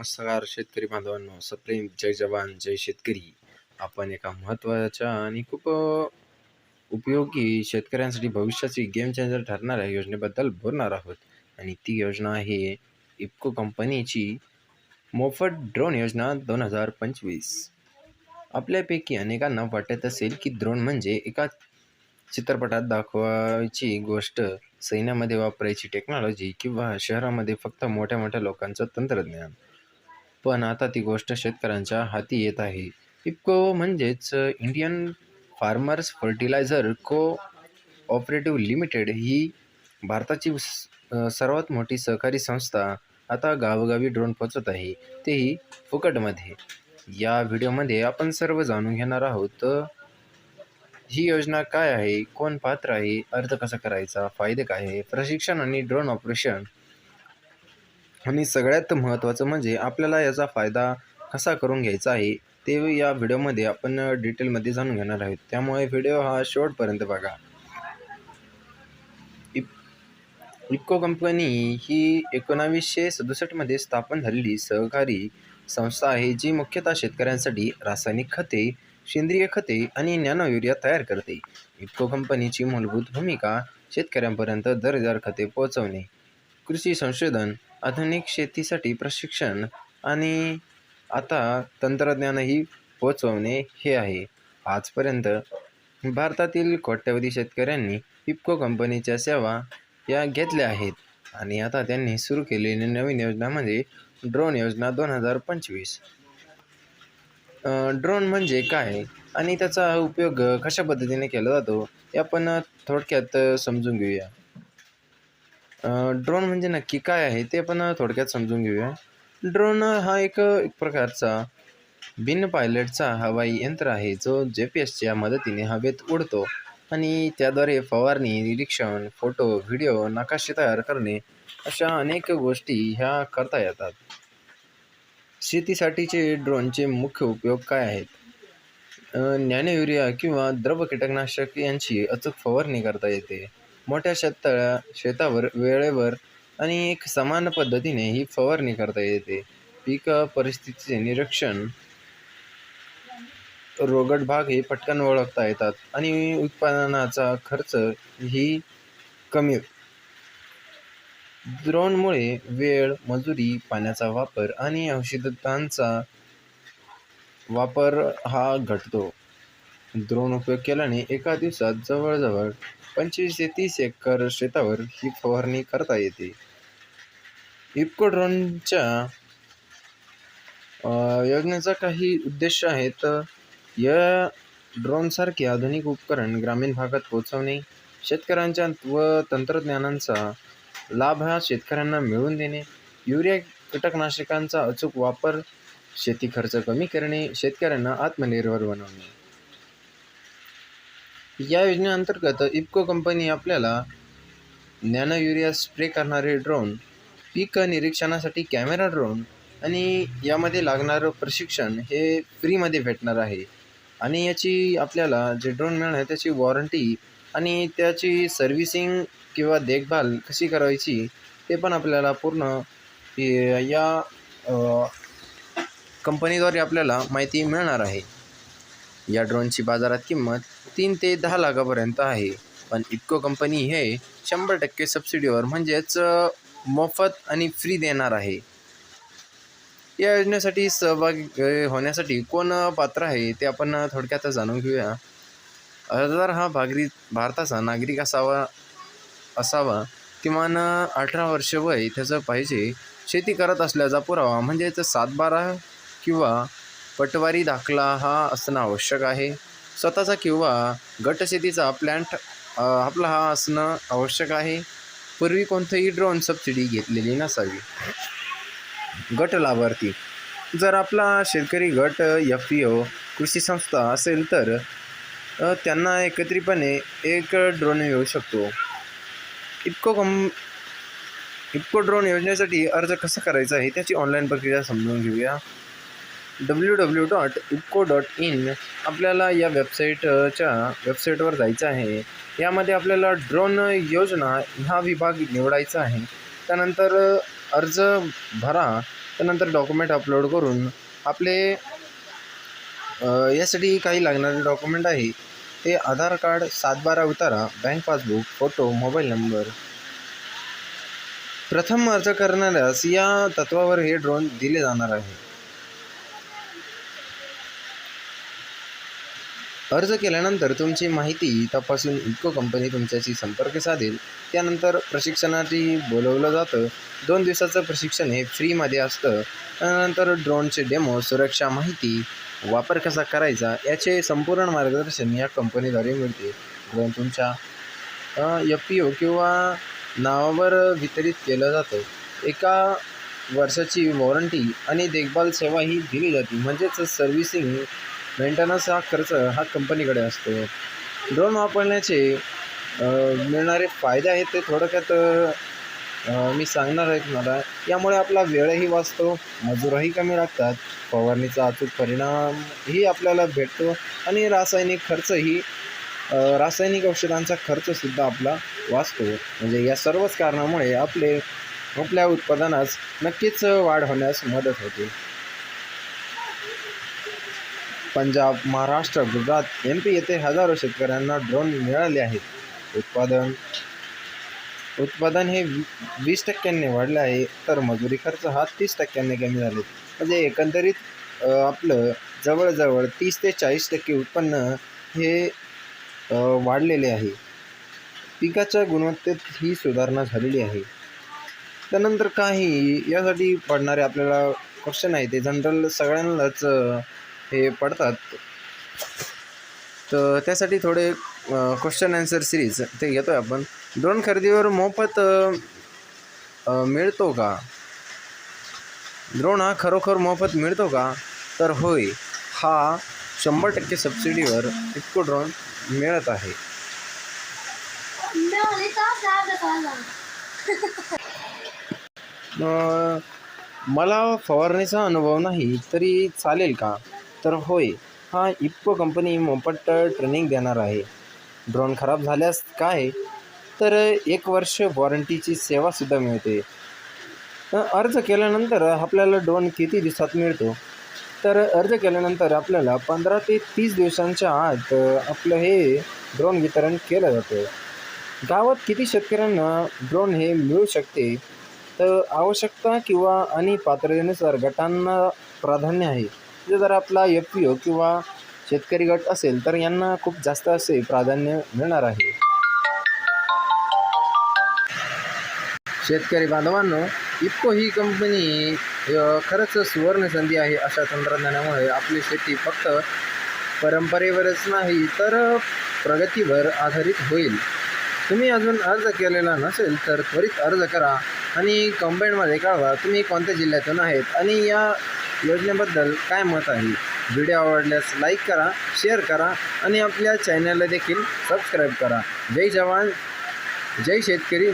नमस्कार शेतकरी बांधवांनो सप्रेम जय जवान जय शेतकरी. आपण एका महत्त्वाच्या आणि खूप उपयोगी शेतकऱ्यांसाठी भविष्याची गेम चेंजर ठरणाऱ्या योजनेबद्दल बोलणार आहोत. आणि ती योजना आहे इप्को कंपनीची मोफत ड्रोन योजना दोन हजार पंचवीस. आपल्यापैकी अनेकांना वाटत असेल की ड्रोन म्हणजे एका चित्रपटात दाखवायची गोष्ट सैन्यामध्ये वापरायची टेक्नॉलॉजी किंवा शहरामध्ये फक्त मोठ्या मोठ्या लोकांचं तंत्रज्ञान. पण आता ती गोष्ट शेतकऱ्यांच्या हाती येत आहे. इपको म्हणजेच Indian farmers fertiliser co-operative limited ही भारताची सर्वात मोठी सहकारी संस्था आता गावोगावी ड्रोन पोचत आहे. तेही फुकटमध्ये. या व्हिडिओमध्ये आपण सर्व जाणून घेणार आहोत ही योजना काय आहे कोण पात्र आहे अर्ज कसा करायचा फायदे काय आहे प्रशिक्षण आणि ड्रोन ऑपरेशन आणि सगळ्यात महत्त्वाचं म्हणजे आपल्याला याचा फायदा कसा करून घ्यायचा आहे ते या व्हिडिओमध्ये आपण डिटेलमध्ये जाणून घेणार आहोत. त्यामुळे व्हिडिओ हा शेवटपर्यंत बघा. इप इफको कंपनी ही एकोणावीसशे सदुसष्टमध्ये स्थापन झालेली सहकारी संस्था आहे जी मुख्यतः शेतकऱ्यांसाठी रासायनिक खते सेंद्रिय खते आणि नॅनो युरिया तयार करते. इफको कंपनीची मूलभूत भूमिका शेतकऱ्यांपर्यंत दर्जेदार खते पोहोचवणे कृषी संशोधन आधुनिक शेतीसाठी प्रशिक्षण आणि आता तंत्रज्ञानही पोचवणे हे आहे. आजपर्यंत भारतातील कोट्यवधी शेतकऱ्यांनी इफको कंपनीच्या सेवा या घेतल्या आहेत आणि आता त्यांनी सुरू केलेली नवीन योजना म्हणजे ड्रोन योजना दोन हजार पंचवीस. ड्रोन म्हणजे काय आणि त्याचा उपयोग कशा पद्धतीने केला जातो हे आपण थोडक्यात समजून घेऊया. ड्रोन म्हणजे नक्की काय आहे ते पण थोडक्यात समजून घेऊया. ड्रोन हा एक एक प्रकारचा बिन पायलटचा हवाई यंत्र आहे जो जे पी एसच्या मदतीने हवेत उडतो आणि त्याद्वारे फवारणी निरीक्षण फोटो व्हिडिओ नकाशे तयार करणे अशा अनेक गोष्टी ह्या करता येतात. शेतीसाठीचे ड्रोनचे मुख्य उपयोग काय आहेत? नॅनो युरिया किंवा द्रव कीटकनाशक यांची अचूक फवारणी करता येते. मोठ्या शेततळ्या शेतावर वेळेवर आणि एक समान पद्धतीने ही फवारणी करता येते. पीक परिस्थितीचे निरीक्षण. रोगट भाग हे पटकन ओळखता येतात आणि उत्पादनाचा खर्च ही कमी द्रोणमुळे वेळ मजुरी पाण्याचा वापर आणि औषधांचा वापर हा घटतो. ड्रोन उपयोग केल्याने एका दिवसात जवळजवळ पंचवीस ते तीस एकर शेतावर ही फवारणी करता येते. इप्को ड्रोनच्या योजनेचा काही उद्देश आहेत या ड्रोनसारखे आधुनिक उपकरण ग्रामीण भागात पोहोचवणे शेतकऱ्यांच्या व तंत्रज्ञानांचा लाभ हा शेतकऱ्यांना मिळवून देणे युरिया कीटकनाशकांचा अचूक वापर शेती खर्च कमी करणे शेतकऱ्यांना आत्मनिर्भर बनवणे. या योजनेअंतर्गत इप्को कंपनी आपल्याला नॅनो युरिया स्प्रे करणारे ड्रोन पीक निरीक्षणासाठी कॅमेरा ड्रोन आणि यामध्ये लागणारं प्रशिक्षण हे फ्रीमध्ये भेटणार आहे. आणि याची आपल्याला जे ड्रोन मिळणार आहे त्याची वॉरंटी आणि त्याची सर्व्हिसिंग किंवा देखभाल कशी करायची ते पण आपल्याला पूर्ण या कंपनीद्वारे आपल्याला माहिती मिळणार आहे. या ड्रोनची बाजारात किंमत तीन ते दहा लाखापर्यंत आहे. पण इफको कंपनी हे शंभर टक्के सबसिडीवर म्हणजेच मोफत आणि फ्री देणार आहे. या योजनेसाठी सहभागी होण्यासाठी कोण पात्र आहे ते आपण थोडक्यात जाणून घेऊया. अर्जदार हा भागरी भारताचा नागरिक असावा असावा. किमान अठरा वर्ष वय त्याचं पाहिजे. शेती करत असल्याचा पुरावा म्हणजेच सातबारा किंवा पटवारी दाखला हा असणं आवश्यक आहे. स्वतःचा किंवा गटशेतीचा प्लॅन्ट आपला हा असणं आवश्यक आहे. पूर्वी कोणतंही ड्रोन सबसिडी घेतलेली नसावी. गट लाभार्थी. जर आपला शेतकरी गट एफ पी ओ कृषी संस्था असेल तर त्यांना एकत्रितपणे एक ड्रोन मिळू शकतो. इतको कम इतको ड्रोन योजनेसाठी अर्ज कसा करायचा आहे त्याची ऑनलाईन प्रक्रिया समजून घेऊया. W W dot IFFCO dot in आपल्याला या वेबसाईटच्या वेबसाईटवर जायचं आहे. यामध्ये आपल्याला ड्रोन योजना हा विभाग निवडायचा आहे. त्यानंतर अर्ज भरा. त्यानंतर डॉक्युमेंट अपलोड करून आपले यासाठी काही लागणारे डॉक्युमेंट आहे. ते आधार कार्ड सातबारा उतारा bank passbook photo mobile number प्रथम अर्ज करणाऱ्यास या तत्वावर हे ड्रोन दिले जाणार आहे. अर्ज केल्यानंतर तुमची माहिती तपासून इको कंपनी तुमच्याशी संपर्क साधेल. त्यानंतर प्रशिक्षणासाठी बोलवलं जातं. दोन दिवसाचं प्रशिक्षण हे फ्रीमध्ये असतं. त्यानंतर ड्रोनचे डेमो सुरक्षा माहिती वापर कसा करायचा याचे संपूर्ण मार्गदर्शन या कंपनीद्वारे मिळते. ड्रोन तुमच्या एफ पी ओ किंवा नावावर वितरित केलं जातं. एका वर्षाची वॉरंटी आणि देखभाल सेवा ही दिली जाते. म्हणजेच सर्व्हिसिंग मेंटेनन्स हा खर्च हा कंपनीकडे असतो. ड्रोन वापरण्याचे मिळणारे फायदे आहेत ते थोडक्यात मी सांगणार आहे तुम्हाला. यामुळे आपला वेळही वाचतो मजूरही कमी लागतात फवारणीचा अचूक परिणामही आपल्याला भेटतो आणि रासायनिक खर्चही रासायनिक औषधांचा खर्चसुद्धा आपला वाचतो. म्हणजे या सर्वच कारणामुळे आपले आपल्या उत्पादनास नक्कीच वाढ होण्यास मदत होते. पंजाब महाराष्ट्र गुजरात एम पी येथे हजारो शेतकऱ्यांना ड्रोन मिळाले आहेत. उत्पादन उत्पादन हे वी- वीस टक्क्यांनी वाढले आहे तर मजुरी खर्च हा तीस टक्क्यांनी कमी झाले म्हणजे एकंदरीत आपलं जवळजवळ तीस ते चाळीस टक्के उत्पन्न हे वाढलेले आहे. पिकाच्या गुणवत्तेत ही सुधारणा झालेली आहे. त्यानंतर काही यासाठी पडणारे आपल्याला क्वेश्चन आहे ते जनरल सगळ्यांनाच हे पडतात. तर त्यासाठी थोडे क्वेश्चन ॲन्सर सिरीज ते घेतो आहे आपण. ड्रोन खरेदीवर मोफत मिळतो का? ड्रोन हा खरोखर मोफत मिळतो का? तर होय हा शंभर टक्के सबसिडीवर इतको ड्रोन मिळत आहे. मला फवारणीचा अनुभव नाही तरी चालेल का? तर होय हा इप्को कंपनी मोफत ट्रेनिंग देणार आहे. ड्रोन खराब झाल्यास काय? तर एक वर्ष वॉरंटीची सेवासुद्धा मिळते. अर्ज केल्यानंतर आपल्याला ड्रोन किती दिवसात मिळतो? तर अर्ज केल्यानंतर आपल्याला पंधरा ते तीस दिवसांच्या आत आपलं हे ड्रोन वितरण केलं जातं. गावात किती शेतकऱ्यांना ड्रोन हे मिळू शकते? तर आवश्यकता किंवा आणि पात्रतेनुसार गटांना प्राधान्य आहे. जे जर आपला एफ पी ओ किंवा शेतकरी गट असेल तर यांना खूप जास्त असे प्राधान्य मिळणार आहे. शेतकरी बांधवांनो इफ्को ही कंपनी खरंच सुवर्ण संधी आहे अशा तंत्रज्ञानामुळे. आपली शेती फक्त परंपरेवरच नाही तर प्रगतीवर आधारित होईल. तुम्ही अजून अर्ज केलेला नसेल तर त्वरित अर्ज करा. आणि कमेंटमध्ये कळवा तुम्ही कोणत्या जिल्ह्यातून आहेत? आणि या योजनेबद्दल काय मत आहे? व्हिडिओ आवडल्यास लाईक करा शेअर करा आणि आपल्या चॅनलला देखील सबस्क्राईब करा. जय जवान जय शेतकरी.